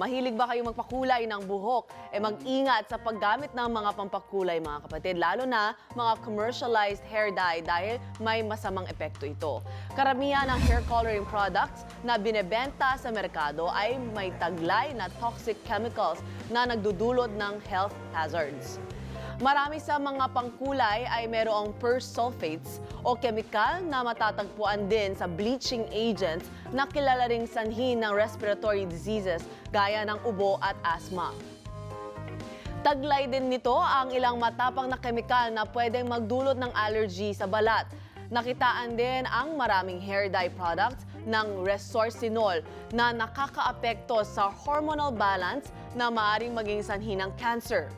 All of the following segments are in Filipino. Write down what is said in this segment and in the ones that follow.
mahilig ba kayo magpakulay ng buhok? E mag-ingat sa paggamit ng mga pampakulay mga kapatid, lalo na mga commercialized hair dye dahil may masamang epekto ito. Karamihan ng hair coloring products na binebenta sa merkado ay may taglay na toxic chemicals na nagdudulot ng health hazards. Marami sa mga pangkulay ay merong persulfates o kemikal na matatagpuan din sa bleaching agents na kilala ring sanhi ng respiratory diseases gaya ng ubo at asthma. Taglay din nito ang ilang matapang na kemikal na pwedeng magdulot ng allergy sa balat. Nakitaan din ang maraming hair dye products ng resorcinol na nakakaapekto sa hormonal balance na maaaring maging sanhi ng cancer.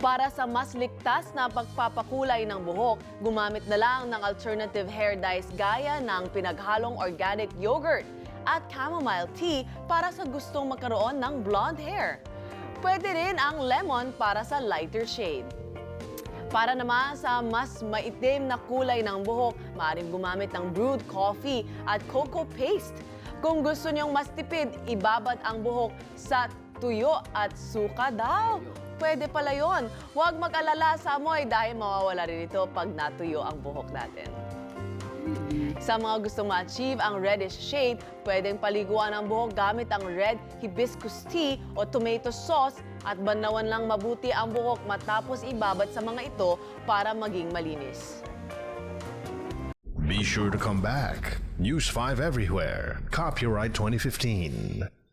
Para sa mas ligtas na pagpapakulay ng buhok, gumamit na lang ng alternative hair dyes gaya ng pinaghalong organic yogurt at chamomile tea para sa gustong magkaroon ng blonde hair. Pwede rin ang lemon para sa lighter shade. Para naman sa mas maitim na kulay ng buhok, maaaring gumamit ng brewed coffee at cocoa paste. Kung gusto niyong mas tipid, ibabad ang buhok sa tuyo at suka daw. Pwede pala yon. Huwag mag-alala sa amoy dahil mawawala rin ito pag natuyo ang buhok natin. Sa mga gustong ma-achieve ang reddish shade, pwedeng paliguan ang buhok gamit ang red hibiscus tea o tomato sauce at banawan lang mabuti ang buhok matapos ibabad sa mga ito para maging malinis. Be sure to come back. News 5 everywhere. Copyright 2015.